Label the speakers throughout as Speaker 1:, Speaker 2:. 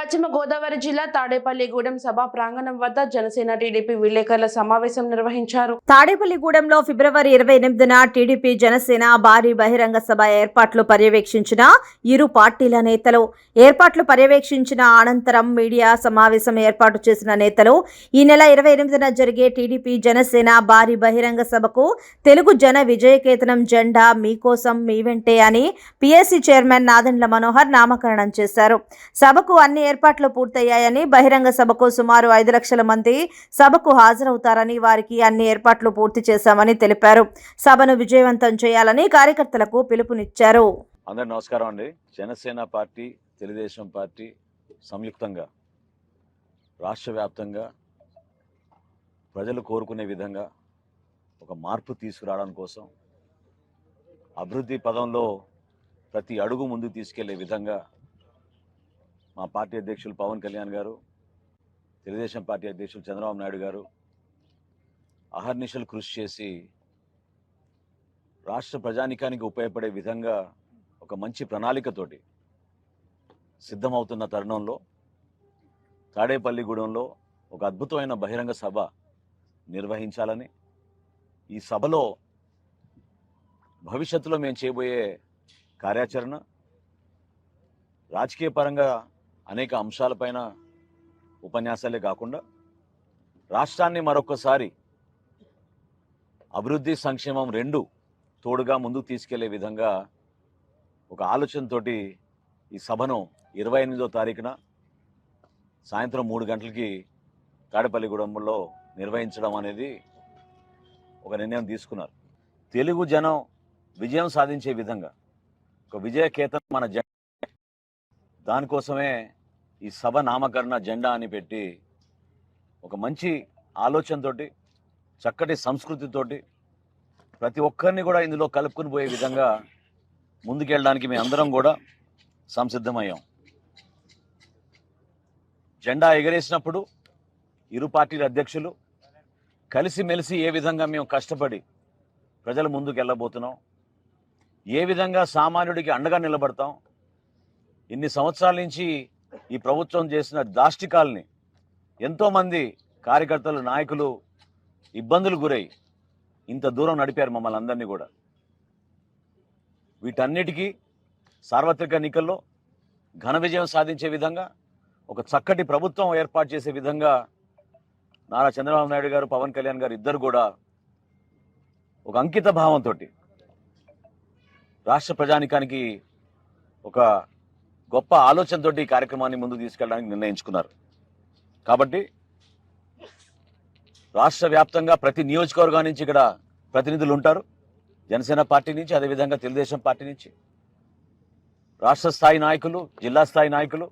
Speaker 1: పశ్చిమ గోదావరి జిల్లా తాడేపల్లిగూడెం సభా ప్రాంగణం వద్ద జనసేన టీడీపీ విలేకరుల సమావేశం నిర్వహించారు.
Speaker 2: తాడేపల్లిగూడెంలో ఫిబ్రవరి ఇరవై ఎనిమిదిన టీడీపీ జనసేన భారీ బహిరంగ సభ ఏర్పాట్లు పర్యవేక్షించిన ఇరు పార్టీల నేతలు. ఏర్పాట్లు పర్యవేక్షించిన అనంతరం మీడియా సమావేశం ఏర్పాటు చేసిన నేతలు. ఈ నెల ఇరవై ఎనిమిదిన జరిగే టీడీపీ జనసేన భారీ బహిరంగ సభకు తెలుగు జన విజయకేతనం జెండా మీకోసం మీ వెంటే అని పిఎస్సి చైర్మన్ నాదెండ్ల మనోహర్ నామకరణం చేశారు. సభకు అన్ని ఏర్పాట్లు పూర్తయ్యాయని బహిరంగ సభకు సుమారు ఐదు లక్షల మంది సభకు హాజరవుతారని వారికి అన్ని ఏర్పాట్లు పూర్తి చేశామని తెలిపారు. సభను విజయవంతం చేయాలని కార్యకర్తలకు పిలుపునిచ్చారు.
Speaker 3: అందరు నమస్కారం అండి. జనసేన పార్టీ తెలుగుదేశం పార్టీ సంయుక్తంగా రాష్ట్ర వ్యాప్తంగా ప్రజలు కోరుకునే విధంగా ఒక మార్పు తీసుకురావడం కోసం అభివృద్ధి పదంలో ప్రతి అడుగు ముందు తీసుకెళ్ళే విధంగా మా పార్టీ అధ్యక్షులు పవన్ కళ్యాణ్ గారు తెలుగుదేశం పార్టీ అధ్యక్షులు చంద్రబాబు నాయుడు గారు అహర్నిశలు కృషి చేసి రాష్ట్ర ప్రజానికానికి ఉపయోగపడే విధంగా ఒక మంచి ప్రణాళికతోటి సిద్ధమవుతున్న తరుణంలో తాడేపల్లిగూడెంలో ఒక అద్భుతమైన బహిరంగ సభ నిర్వహించాలని ఈ సభలో భవిష్యత్తులో మేము చేయబోయే కార్యాచరణ రాజకీయ పరంగా అనేక అంశాలపైన ఉపన్యాసాలే కాకుండా రాష్ట్రాన్ని మరొకసారి అభివృద్ధి సంక్షేమం రెండు తోడుగా ముందుకు తీసుకెళ్ళే విధంగా ఒక ఆలోచనతోటి ఈ సభను ఇరవై ఎనిమిదో తారీఖున సాయంత్రం మూడు గంటలకి తాడేపల్లిగూడెంలో నిర్వహించడం అనేది ఒక నిర్ణయం తీసుకున్నారు. తెలుగు జనం విజయం సాధించే విధంగా ఒక విజయ కేతనం మన జ దానికోసమే ఈ సభ నామకరణ జెండా అని పెట్టి ఒక మంచి ఆలోచనతోటి చక్కటి సంస్కృతితోటి ప్రతి ఒక్కరిని కూడా ఇందులో కలుపుకుని పోయే విధంగా ముందుకెళ్ళడానికి మేము అందరం కూడా సంసిద్ధమయ్యాం. జెండా ఎగరేసినప్పుడు ఇరు పార్టీల అధ్యక్షులు కలిసిమెలిసి ఏ విధంగా మేము కష్టపడి ప్రజల ముందుకు వెళ్ళబోతున్నాం ఏ విధంగా సామాన్యుడికి అండగా నిలబడతాం ఇన్ని సంవత్సరాల నుంచి ఈ ప్రభుత్వం చేసిన దాష్టికాల్ని ఎంతోమంది కార్యకర్తలు నాయకులు ఇబ్బందులు గురై ఇంత దూరం నడిపారు మమ్మల్ని అందరినీ కూడా. వీటన్నిటికీ సార్వత్రిక ఎన్నికల్లో ఘన విజయం సాధించే విధంగా ఒక చక్కటి ప్రభుత్వం ఏర్పాటు చేసే విధంగా నారా చంద్రబాబు నాయుడు గారు పవన్ కళ్యాణ్ గారు ఇద్దరు కూడా ఒక అంకిత భావంతో రాష్ట్ర ప్రజానికానికి ఒక గొప్ప ఆలోచనతోటి ఈ కార్యక్రమాన్ని ముందుకు తీసుకెళ్ళడానికి నిర్ణయించుకున్నారు. కాబట్టి రాష్ట్ర వ్యాప్తంగా ప్రతి నియోజకవర్గం నుంచి ఇక్కడ ప్రతినిధులు ఉంటారు. జనసేన పార్టీ నుంచి అదేవిధంగా తెలుగుదేశం పార్టీ నుంచి. రాష్ట్ర స్థాయి నాయకులు జిల్లా స్థాయి నాయకులు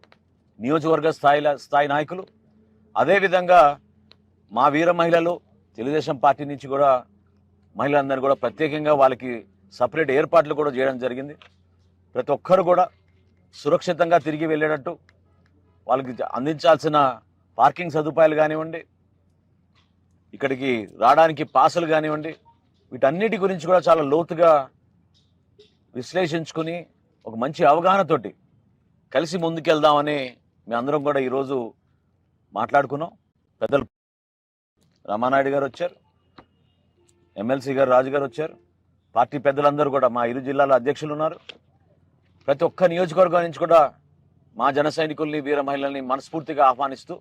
Speaker 3: నియోజకవర్గ స్థాయిల స్థాయి నాయకులు అదేవిధంగా మా వీర మహిళలు తెలుగుదేశం పార్టీ నుంచి కూడా మహిళలందరూ కూడా ప్రత్యేకంగా వాళ్ళకి సపరేట్ ఏర్పాట్లు కూడా చేయడం జరిగింది. ప్రతి ఒక్కరు కూడా సురక్షితంగా తిరిగి వెళ్ళేటట్టు వాళ్ళకి అందించాల్సిన పార్కింగ్ సదుపాయాలు కానివ్వండి ఇక్కడికి రావడానికి పాసులు కానివ్వండి వీటన్నిటి గురించి కూడా చాలా లోతుగా విశ్లేషించుకుని ఒక మంచి అవగాహనతోటి కలిసి ముందుకెళ్దామని మీ అందరం కూడా ఈరోజు మాట్లాడుకున్నాం. పెద్దలు రామానాయుడు గారు వచ్చారు ఎమ్మెల్సీ గారు రాజు గారు వచ్చారు పార్టీ పెద్దలందరూ కూడా మా ఇరు జిల్లాల అధ్యక్షులు ఉన్నారు. ప్రతి ఒక్క నియోజకవర్గం నుంచి కూడా మా జన సైనికుల్ని వీర మహిళల్ని మనస్ఫూర్తిగా ఆహ్వానిస్తూ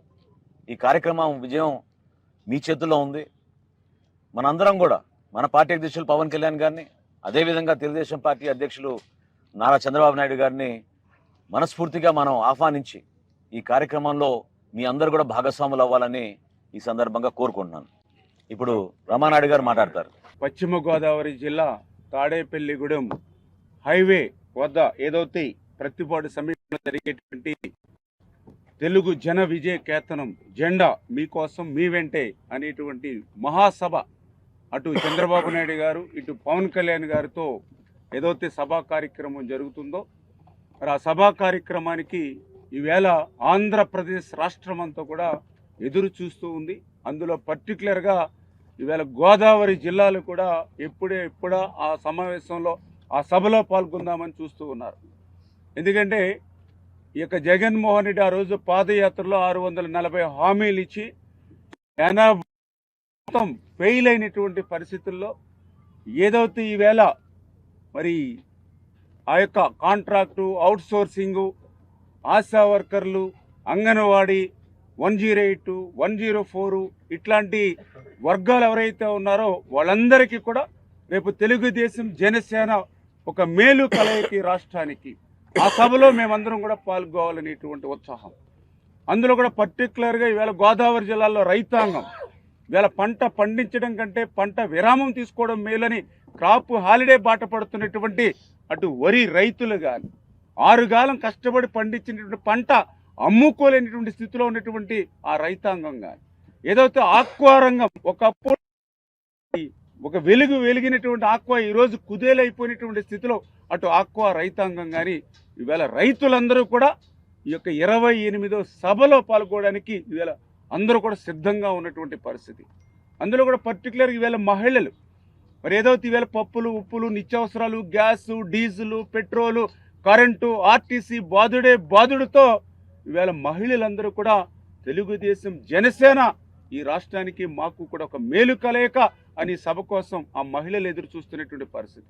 Speaker 3: ఈ కార్యక్రమం విజయం మీ చేతుల్లో ఉంది. మనందరం కూడా మన పార్టీ అధ్యక్షులు పవన్ కళ్యాణ్ గారిని అదేవిధంగా తెలుగుదేశం పార్టీ అధ్యక్షులు నారా చంద్రబాబు నాయుడు గారిని మనస్ఫూర్తిగా మనం ఆహ్వానించి ఈ కార్యక్రమంలో మీ అందరు కూడా భాగస్వాములు అవ్వాలని ఈ సందర్భంగా కోరుకుంటున్నాను. ఇప్పుడు రమానాయుడు గారు మాట్లాడతారు.
Speaker 4: పశ్చిమ గోదావరి జిల్లా తాడేపల్లిగూడెం హైవే వద్ద ఏదైతే ప్రతిపాటు సమీపంలో జరిగేటువంటి తెలుగు జన విజయ కేతనం జెండా మీకోసం మీ వెంటే అనేటువంటి మహాసభ అటు చంద్రబాబు నాయుడు గారు ఇటు పవన్ కళ్యాణ్ గారితో ఏదైతే సభా కార్యక్రమం జరుగుతుందో మరి ఆ సభా కార్యక్రమానికి ఈవేళ ఆంధ్రప్రదేశ్ రాష్ట్రం అంతా కూడా ఎదురు చూస్తూ ఉంది. అందులో పర్టికులర్గా ఈవేళ గోదావరి జిల్లాలు కూడా ఎప్పుడే ఎప్పుడా ఆ సమావేశంలో ఆ సభలో పాల్గొందామని చూస్తూ ఉన్నారు. ఎందుకంటే ఈ యొక్క జగన్మోహన్ రెడ్డి ఆ రోజు పాదయాత్రలో ఆరు వందల నలభై హామీలు ఇచ్చి మొత్తం ఫెయిల్ అయినటువంటి పరిస్థితుల్లో ఏదైతే ఈవేళ మరి ఆ యొక్క కాంట్రాక్టు అవుట్ సోర్సింగు ఆశా వర్కర్లు anganwadi one zero eight one zero four ఇట్లాంటి వర్గాలు ఎవరైతే ఉన్నారో వాళ్ళందరికీ కూడా రేపు తెలుగుదేశం జనసేన ఒక మేలు కలయికి రాష్ట్రానికి. ఆ సభలో మేమందరం కూడా పాల్గొవాలనేటువంటి ఉత్సాహం. అందులో కూడా పర్టికులర్గా ఈవేళ గోదావరి జిల్లాలో రైతాంగం. ఇవాళ పంట పండించడం కంటే పంట విరామం తీసుకోవడం మేలని క్రాప్ హాలిడే బాట పడుతున్నటువంటి అటు వరి రైతులు కానీ ఆరుగాలం కష్టపడి పండించినటువంటి పంట అమ్ముకోలేనటువంటి స్థితిలో ఉన్నటువంటి ఆ రైతాంగం కానీ ఏదైతే ఆక్వారంగం ఒకప్పుడు ఒక వెలుగు వెలిగినటువంటి ఆక్వా ఈరోజు కుదేలైపోయినటువంటి స్థితిలో అటు ఆక్వా రైతాంగం కానీ ఈవేళ రైతులందరూ కూడా ఈ యొక్క ఇరవై ఎనిమిదో సభలో పాల్గొనడానికి ఈవేళ అందరూ కూడా సిద్ధంగా ఉన్నటువంటి పరిస్థితి. అందులో కూడా పర్టికులర్ ఈవేళ మహిళలు. మరి ఏదైతే ఈవేళ పప్పులు ఉప్పులు నిత్యావసరాలు gas diesel petrol current RTC బాధుడే బాధుడితో ఈవేళ మహిళలందరూ కూడా తెలుగుదేశం జనసేన ఈ రాష్ట్రానికి మాకు కూడా ఒక మేలు కలయిక. అని సభ కోసం ఆ మహిళలు ఎదురు చూస్తున్నటువంటి పరిస్థితి.